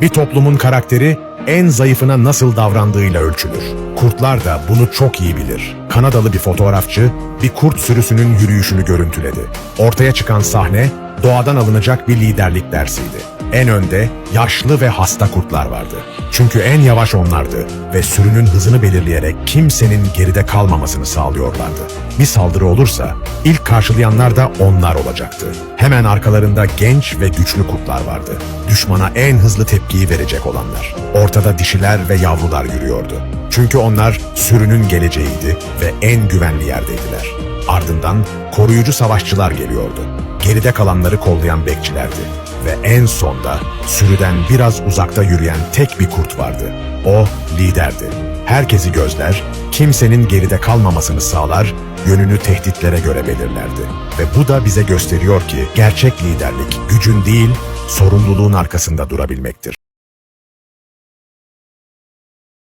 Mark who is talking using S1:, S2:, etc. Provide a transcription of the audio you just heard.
S1: Bir toplumun karakteri en zayıfına nasıl davrandığıyla ölçülür. Kurtlar da bunu çok iyi bilir. Kanadalı bir fotoğrafçı bir kurt sürüsünün yürüyüşünü görüntüledi. Ortaya çıkan sahne doğadan alınacak bir liderlik dersiydi. En önde yaşlı ve hasta kurtlar vardı. Çünkü en yavaş onlardı ve sürünün hızını belirleyerek kimsenin geride kalmamasını sağlıyorlardı. Bir saldırı olursa ilk karşılayanlar da onlar olacaktı. Hemen arkalarında genç ve güçlü kurtlar vardı. Düşmana en hızlı tepkiyi verecek olanlar. Ortada dişiler ve yavrular yürüyordu. Çünkü onlar sürünün geleceğiydi ve en güvenli yerdeydiler. Ardından koruyucu savaşçılar geliyordu. Geride kalanları kollayan bekçilerdi ve en sonda sürüden biraz uzakta yürüyen tek bir kurt vardı. O liderdi. Herkesi gözler, kimsenin geride kalmamasını sağlar, yönünü tehditlere göre belirlerdi. Ve bu da bize gösteriyor ki gerçek liderlik gücün değil, sorumluluğun arkasında durabilmektir.